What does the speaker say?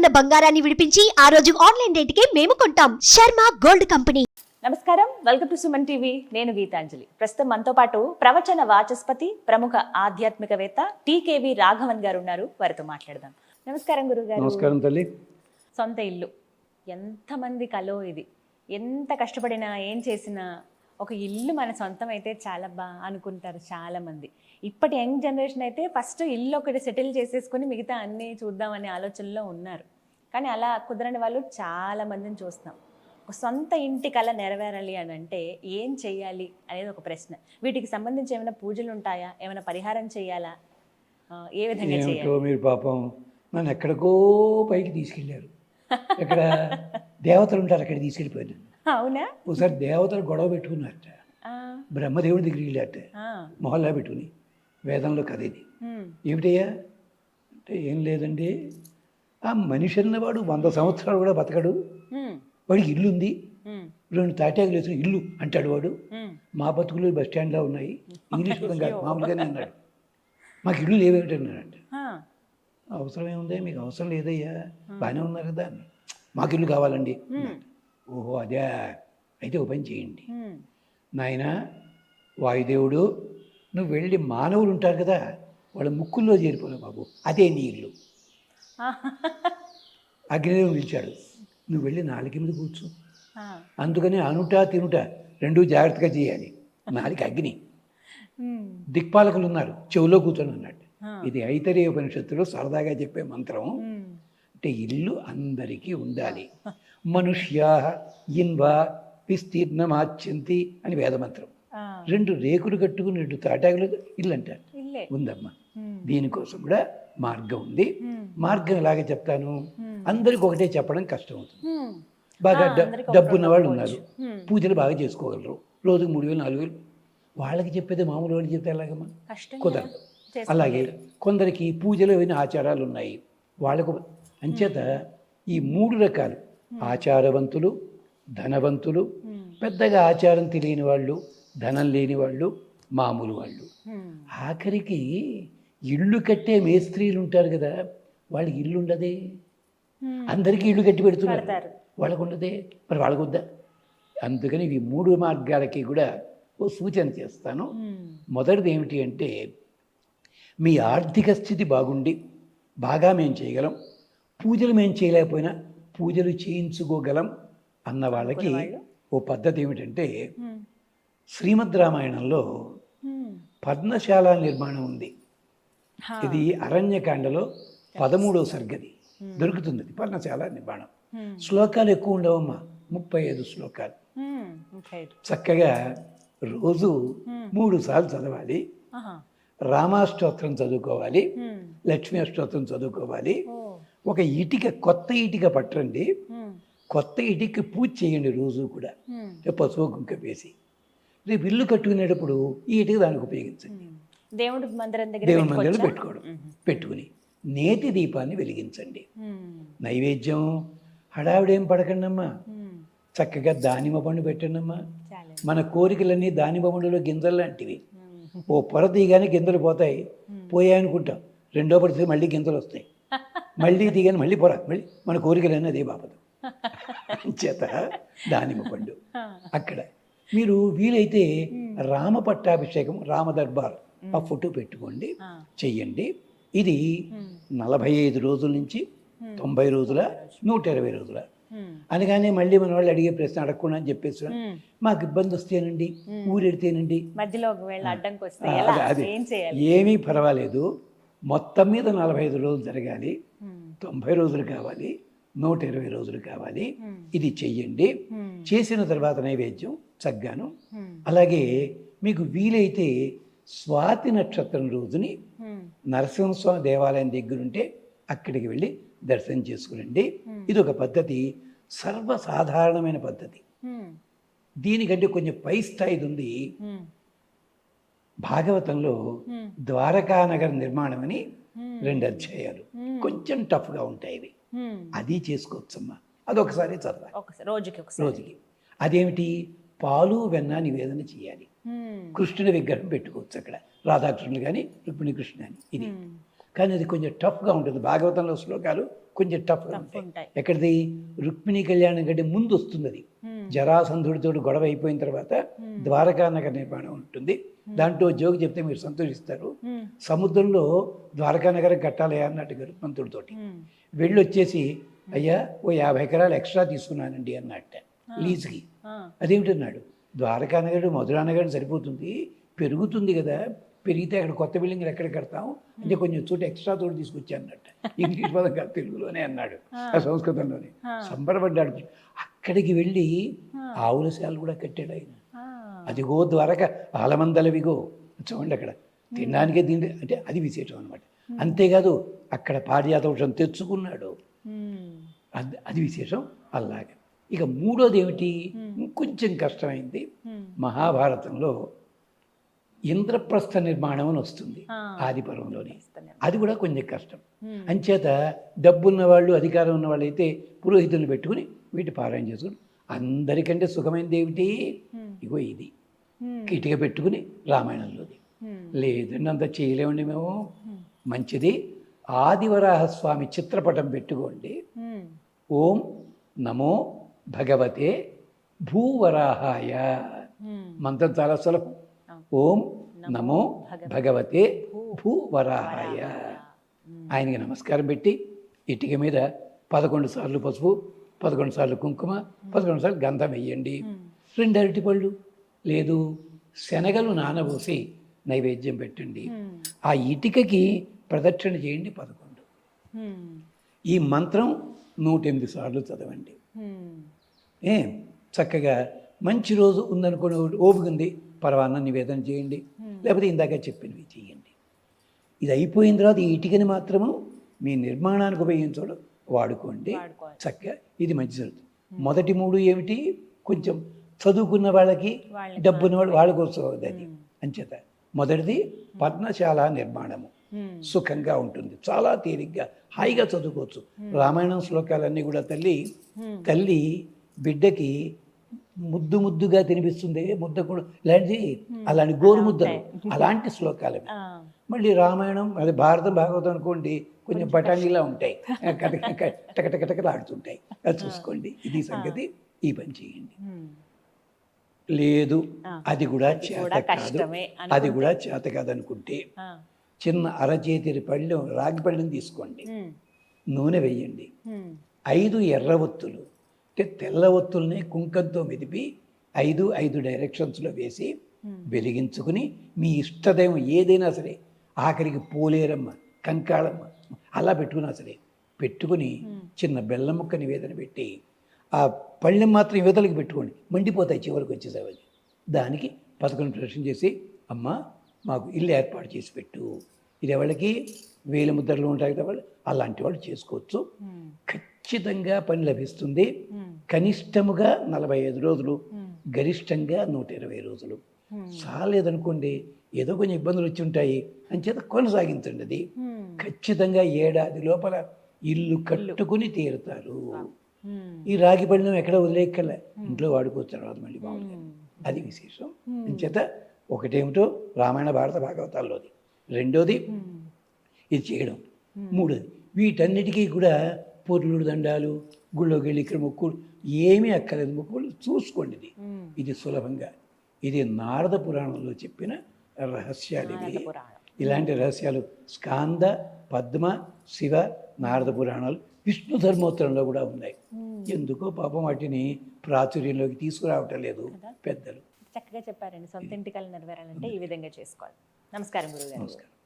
ఉన్న బంగారాన్ని విడిపించి ఆ రోజు ఆన్లైన్ రేటుకే మేము కొంటాం. Sharma gold company. నమస్కారం. Welcome to Suman TV. నేను గీతాంజలి. ప్రస్తుతం మనతో పాటు ప్రవచన వాచస్పతి ప్రముఖ ఆధ్యాత్మికవేత్త టీకేవి రాఘవన్ గారు ఉన్నారు. వారితో మాట్లాడదాం. నమస్కారం గురుగారు. నమస్కారం తల్లి. సొంత ఇల్లు. ఎంతమంది కలో ఇది. ఎంత కష్టపడినా ఏం చేసినా ఒక ఇల్లు మన సొంతం అయితే చాలా బా అనుకుంటారు చాలా మంది ఇప్పటి యంగ్ జనరేషన్ అయితే ఫస్ట్ ఇల్లు ఒకటి సెటిల్ చేసేసుకుని మిగతా అన్నీ చూద్దామనే ఆలోచనలో ఉన్నారు. కానీ అలా కుదరని వాళ్ళు చాలా మందిని చూస్తాం ఒక సొంత ఇంటి కళ నెరవేరాలి అని అంటే ఏం చేయాలి అనేది ఒక ప్రశ్న. వీటికి సంబంధించి ఏమైనా పూజలు ఉంటాయా? ఏమైనా పరిహారం చేయాలా ఏ విధంగా చేయాలి మీరు పాపం నన్ను ఎక్కడికో పైకి తీసుకెళ్ళారు. ఇక్కడ దేవతలు ఉంటారు అక్కడ తీసుకెళ్ళిపోయారు అవునా? ఒకసారి దేవతలు గొడవ పెట్టుకున్నారట. ఆ, బ్రహ్మదేవుడి దగ్గరికి వెళ్ళారట. ఆ, మొహల్లా పెట్టుకుని వేదంలో కథ ఇది. ఏమిటయ్యా? అంటే ఏం లేదండి. ఆ మనిషి అన్నవాడు వంద సంవత్సరాలు కూడా బతకడు. వాడికి ఇల్లు ఉంది రెండు తాటాకులు వేసిన ఇల్లు అంటాడు వాడు. మా బతుకులు బస్ స్టాండ్లో ఉన్నాయి. ఇంగ్లీష్ పదం కాదు మామూలుగానే అన్నాడు. మాకు ఇల్లు లేవేమిటన్నాడంట అవసరం ఏముంది? మీకు అవసరం లేదయ్యా. బాగానే ఉన్నారు కదా. మాకు ఇల్లు కావాలండి. ఓహో అదే. అయితే ఓ పని చేయండి నాయన వాయుదేవుడు నువ్వు వెళ్ళి మానవులు ఉంటారు కదా వాళ్ళ ముక్కుల్లో చేరిపోలేవు బాబు. అదే నీ ఇల్లు. అగ్నిదేవుడు పిలిచాడు నువ్వు వెళ్ళి నాలుగు మీద కూర్చో. అందుకని అనుట తినుట రెండూ జాగ్రత్తగా చేయాలి. నాలుగు అగ్ని. దిక్పాలకులు ఉన్నారు చెవులో కూర్చొని అన్నాడు. ఆ, ఇది ఐతరేయ ఉపనిషత్తులో సరదాగా చెప్పే మంత్రం. అంటే ఇల్లు అందరికీ ఉండాలి. మనుష్యా ఇన్వా విస్తీర్ణమాచ్యంతి అని వేదమంత్రం. రెండు రేకులు కట్టుకుని రెండు తాటాకులు ఇల్లు. అంటారు ఉందమ్మా దీనికోసం కూడా మార్గం ఉంది. మార్గం ఎలాగే చెప్తాను? అందరికి ఒకటే చెప్పడం కష్టం అవుతుంది బాగా డబ్బు ఉన్న వాళ్ళు. ఉన్నారు. పూజలు బాగా చేసుకోగలరు. రోజుకు మూడు వేలు నాలుగు వేలు. వాళ్ళకి చెప్పేది మామూలు వాళ్ళు చెప్తే ఎలాగమ్మా? కుదరదు. అలాగే కొందరికి పూజలు అయిన ఆచారాలు ఉన్నాయి. వాళ్ళకు అంచేత ఈ మూడు రకాలు ఆచారవంతులు ధనవంతులు పెద్దగా ఆచారం తెలియని వాళ్ళు ధనం లేని వాళ్ళు మామూలు వాళ్ళు. ఆఖరికి ఇల్లు కట్టే మేస్త్రీలు ఉంటారు కదా వాళ్ళకి ఇల్లు ఉండదే. అందరికీ ఇల్లు కట్టి పెడుతున్నారు. వాళ్ళకు ఉండదే. మరి వాళ్ళకు వద్దా? అందుకని ఈ మూడు మార్గాలకి కూడా ఓ సూచన చేస్తాను. మొదటిది ఏమిటి అంటే మీ ఆర్థిక స్థితి బాగుండి బాగా మేము చేయగలం. పూజలు మేము చేయలేకపోయినా పూజలు చేయించుకోగలం అన్న వాళ్ళకి ఓ పద్ధతి ఏమిటంటే శ్రీమద్ రామాయణంలో పద్మశాల నిర్మాణం ఉంది. ఇది అరణ్యకాండలో పదమూడవ సర్గది దొరుకుతుంది. ఇది పర్ణశాల నిర్మాణం. శ్లోకాలు ఎక్కువ ఉండవమ్మా. ముప్పై ఐదు శ్లోకాలు. చక్కగా రోజు. మూడు సార్లు చదవాలి. రామాష్టోత్రం చదువుకోవాలి. లక్ష్మీ అష్టోత్రం చదువుకోవాలి. ఒక ఇటుక కొత్త ఇటుక పట్టండి కొత్త ఇటుక పూజ చేయండి రోజు కూడా. పసుపు కుంక వేసి. రేపు ఇల్లు కట్టుకునేటప్పుడు ఈ ఇటుక దానికి ఉపయోగించండి. దేవుడి మందిరం దగ్గర మందిరంలో పెట్టుకోవచ్చా? పెట్టుకోవడం. పెట్టుకుని నేతి దీపాన్ని వెలిగించండి. నైవేద్యం. హడావిడేం పడకండమ్మా. చక్కగా దానిమ్మ పండు పెట్టండమ్మా. మన కోరికలన్నీ దానిమ్మ పండులో గింజలు లాంటివి ఓ పొర తీయగానే గింజలు పోతాయి. పోయాయనుకుంటాం. రెండో పొర తీసి మళ్ళీ గింజలు వస్తాయి. మళ్ళీ తీయగానే మళ్ళీ పొర మళ్ళీ మన కోరికలన్నీ అదే బాపదు. చేత దానిమ్మ పండు. అక్కడ. మీరు వీలైతే రామ పట్టాభిషేకం రామ దర్బార్ ఆ ఫోటో పెట్టుకోండి చెయ్యండి. ఇది నలభై ఐదు రోజుల నుంచి తొంభై రోజుల నూట ఇరవై రోజుల. అనగానే మళ్ళీ మన వాళ్ళు అడిగే ప్రశ్న అడగకుండా అని చెప్పేసి. మాకు ఇబ్బంది వస్తేనండి ఊరెడితేనండి. అదే, ఏమీ పర్వాలేదు. మొత్తం మీద నలభై ఐదు రోజులు జరగాలి. తొంభై రోజులు కావాలి నూట ఇరవై రోజులు కావాలి. ఇది చెయ్యండి. చేసిన తర్వాత నైవేద్యం చగ్గాను. అలాగే మీకు వీలైతే స్వాతి నక్షత్రం రోజుని నరసింహస్వామి దేవాలయం దగ్గరుంటే అక్కడికి వెళ్ళి దర్శనం చేసుకునండి ఇది ఒక పద్ధతి సర్వసాధారణమైన పద్ధతి. దీనికంటే కొంచెం పై స్థాయిది ఉంది. భాగవతంలో ద్వారకానగర్ నిర్మాణం అని. రెండు అధ్యాయాలు. కొంచెం టఫ్గా ఉంటాయి ఇవి. అది చేసుకోవచ్చమ్మా. అదొకసారి చదవాలి. ఒకసారి రోజుకి రోజుకి. అదేమిటి? పాలు వెన్న నివేదన చేయాలి. కృష్ణుని విగ్రహం పెట్టుకోవచ్చు అక్కడ. రాధాకృష్ణుడు కానీ రుక్మిణి కృష్ణ అని ఇది. కానీ అది కొంచెం టఫ్గా ఉంటుంది. భాగవతంలో శ్లోకాలు కొంచెం టఫ్ ఉంటాయి. ఉంటాయి. ఎక్కడిది? రుక్మిణి కళ్యాణం కంటే ముందు వస్తుంది అది. జరాసంధుడితో గొడవ అయిపోయిన తర్వాత ద్వారకా నగర నిర్మాణం ఉంటుంది. దాంట్లో జోగి చెప్తే మీరు సంతోషిస్తారు. Hmm. సముద్రంలో ద్వారకా నగరం కట్టాలి అన్నట్టు గరుత్మంతుడితోటి Hmm. వెళ్ళి వచ్చేసి అయ్యా ఓ యాభై ఎకరాలు ఎక్స్ట్రా తీసుకున్నానండి అన్నట్ట లీజుకి. Ah. అదేమిటన్నాడు ద్వారకా నగరం మధురా నగరం సరిపోతుంది పెరుగుతుంది కదా పెరిగితే అక్కడ కొత్త బిల్డింగ్ ఎక్కడ కడతాం అంటే కొంచెం చోట ఎక్స్ట్రా తోటి తీసుకొచ్చా అన్నట్ట. ఇంగ్లీష్ పదం కాదు తెలుగులోనే అన్నాడు. ఆ సంస్కృతంలోనే. సంబరపడ్డాడు. అక్కడికి వెళ్ళి ఆవుల శాలు కూడా కట్టాడు ఆయన. Ah. అదిగో ద్వారక ఆలమందలవిగో చూడండి అక్కడ తినడానికే దీని అంటే అది విశేషం అనమాట అంతేకాదు అక్కడ పారిజాత వృక్షం తెచ్చుకున్నాడు. అది అది విశేషం అలాగే ఇక మూడోది ఏమిటి ఇంకొంచెం కష్టమైంది. మహాభారతంలో ఇంద్రప్రస్థ నిర్మాణం అని వస్తుంది. ఆదిపర్వంలోని. అది కూడా కొంచెం కష్టం. అంచేత డబ్బున్న వాళ్ళు అధికారం ఉన్న వాళ్ళు అయితే పురోహితులను పెట్టుకుని వీటి పారాయణ చేసుకుని అందరికంటే సుఖమైనది ఏమిటి. ఇగో ఇది. కిటిక పెట్టుకుని రామాయణంలోది. లేదండి అంత చేయలేమండి మేము. మంచిది. ఆదివరాహస్వామి చిత్రపటం పెట్టుకోండి. ఓం నమో భగవతే భూవరాహాయ. మంత్రం చాలా సులభం. ఓం నమో భగవతే భూవరాహాయ. ఆయనకి నమస్కారం పెట్టి ఇటుక మీద పదకొండు సార్లు పసుపు పదకొండు సార్లు కుంకుమ పదకొండు సార్లు గంధం వేయండి. రెండు అరటి పళ్ళు. లేదు శనగలు నానబోసి నైవేద్యం పెట్టండి. ఆ ఇటుకకి ప్రదక్షిణ చేయండి పదకొండు. ఈ మంత్రం నూట ఎనిమిది సార్లు చదవండి. ఏ చక్కగా మంచి రోజు ఉందనుకుని ఓపిక ఉంది పరవాన్న నివేదన చేయండి. లేకపోతే ఇందాక చెప్పినవి చేయండి. ఇది అయిపోయిన తర్వాత ఈ ఇటుకని మాత్రము మీ నిర్మాణానికి ఉపయోగించడం వాడుకోండి. చక్కగా ఇది మంచి జరుగుతుంది. మొదటి మూడు ఏమిటి? కొంచెం చదువుకున్న వాళ్ళకి వాళ్ళకి డబ్బున్న వాళ్ళు వాళ్ళ కోసం అది. అంచేత మొదటిది పద్మశాల నిర్మాణము. సుఖంగా ఉంటుంది. చాలా తేలిగ్గా హాయిగా చదువుకోవచ్చు. రామాయణం శ్లోకాలన్నీ కూడా తల్లి తల్లి బిడ్డకి ముద్దు ముద్దుగా తినిపిస్తుంది ముద్ద కూడా ఇలాంటి అలాంటి గోరు ముద్దలు అలాంటి శ్లోకాలు. మళ్ళీ రామాయణం అది భారతం భాగవతం అనుకోండి కొంచెం పటాణీలా ఉంటాయి. టకటకటకలాడుతుంటాయి అది చూసుకోండి. ఇది సంగతి. ఈ పని చేయండి. లేదు. అది కూడా చేత కాదు. అది కూడా చేత కాదనుకుంటే. చిన్న అరచేతి పళ్ళెం రాగి పళ్ళెం తీసుకోండి. నూనె వేయండి. ఐదు ఎర్ర ఒత్తులు. అంటే తెల్ల ఒత్తుల్ని కుంకంతో మెదిపి ఐదు ఐదు డైరెక్షన్స్లో వేసి వెలిగించుకుని మీ ఇష్టదైవం ఏదైనా సరే ఆఖరికి పోలేరమ్మ కంకాళమ్మ అలా పెట్టుకున్నా సరే పెట్టుకుని చిన్న బెల్లం ముక్క నివేదన పెట్టి ఆ పళ్ళెం మాత్రం యువతలకి పెట్టుకోండి. మండిపోతాయి చివరికి వచ్చేసేవాళ్ళు దానికి పదకొండు ప్రదర్శన చేసి అమ్మ మాకు ఇల్లు ఏర్పాటు చేసి పెట్టు. ఇది ఎవరికి వేలు ముద్రలు ఉంటాయి కదా వాళ్ళు. అలాంటి వాళ్ళు చేసుకోవచ్చు. ఖచ్చితంగా పని లభిస్తుంది. కనిష్టముగా నలభై ఐదు రోజులు. గరిష్టంగా నూట ఇరవై రోజులు. చాలేదనుకోండి ఏదో కొంచెం ఇబ్బందులు వచ్చి ఉంటాయి. అంచేత కొనసాగించండి అది. ఖచ్చితంగా ఏడాది లోపల ఇల్లు కట్టుకుని తీరుతారు. ఈ రాగి పళ్ళం ఎక్కడ వదిలేకల ఇంట్లో వాడుకోవచ్చు తర్వాత మళ్ళీ బాగుంది అది విశేషం. అంచేత ఒకటేమిటో రామాయణ భారత భాగవతాల్లోది. రెండోది ఇది చేయడం. మూడోది వీటన్నిటికీ కూడా పొర్లుడు దండాలు గుళ్ళోకి వెళ్ళి ఇక్కడ మొక్కులు ఏమీ అక్కర్లేదు. మొక్కులు చూసుకోండి ఇది. ఇది సులభంగా. ఇది నారద పురాణంలో చెప్పిన రహస్యాలు ఇవి. ఇలాంటి రహస్యాలు స్కాంద పద్మ శివ నారద పురాణాలు విష్ణు ధర్మోత్తరంలో కూడా ఉన్నాయి. ఎందుకో పాపం వాటిని ప్రాచుర్యంలోకి తీసుకురావటం లేదు పెద్దలు. చక్కగా చెప్పారండి. సొంత ఇంటికలు నెరవేరాలంటే ఈ విధంగా చేసుకోవాలి. నమస్కారం గురుగారు. నమస్కారం.